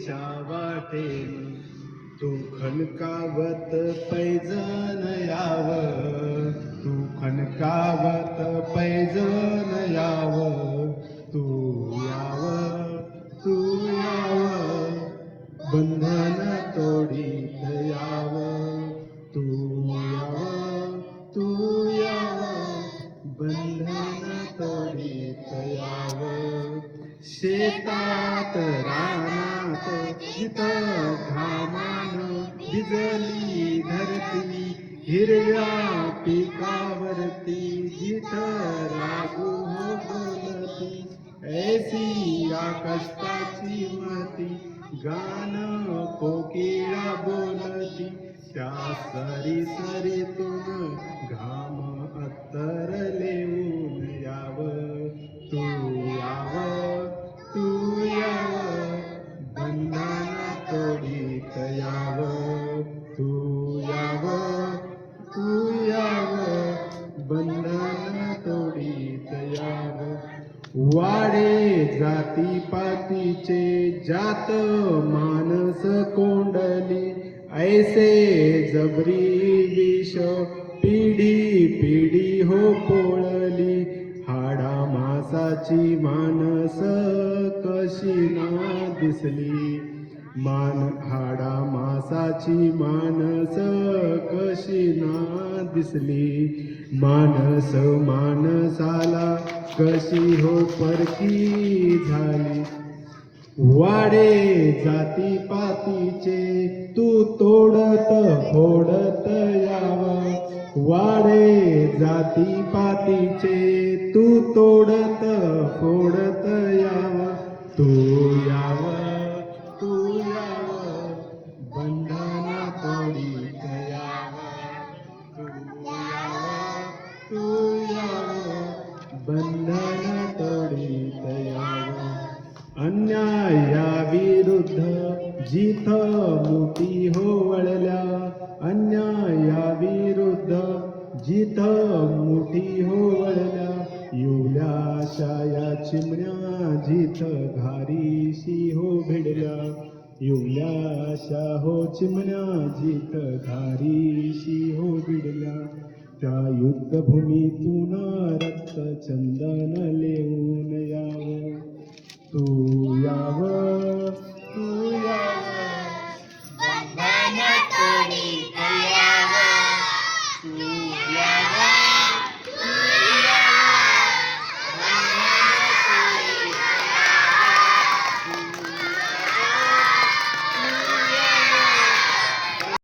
इच्छा वाटेन तू खनकावत पैजन याव. तू खनकावत पैजन याव. तू याव तू याव. बंधन तोडीत याव. तू याव तू याव. बंधन तोडीत याव. शेतात रानात जिथं घामान भिजली धरती हिरव्या पिकावरती जिथं लागू हो बोलती ऐसी आकाशाची मती गान कोकिळा बोलती. त्या सरी सरीतून घाम अत्तर याव तू याव तू याव बंधन तोडीत याव. वाडे जाती पातीचे जात मानस कोंडली ऐसे जबरी विष पिढी पिढी हो पोळली. हाडा मासाची मानस कशी ना दिसली. मान हाडा मासाची मानस कशी ना दिसली? मानस मानसाला कशी हो परकी झाली? वाडे जाती पातीचे तू तोडत फोडत यावा. वाडे जाती पातीचे तू तोडत फोडत यावा. तू अन्यायाविरुद्ध जिथ मोठी होवळल्या. अन्यायाविरुद्ध जिथ मोठी होवळल्या. येवल्या शाया चिमण्या जिथ घारीशी हो भिडल्या. येवल्या शा हो चिमण्या जिथ घारीशी हो भिडल्या. त्या युद्धभूमीतून रक्त चंदन लेऊन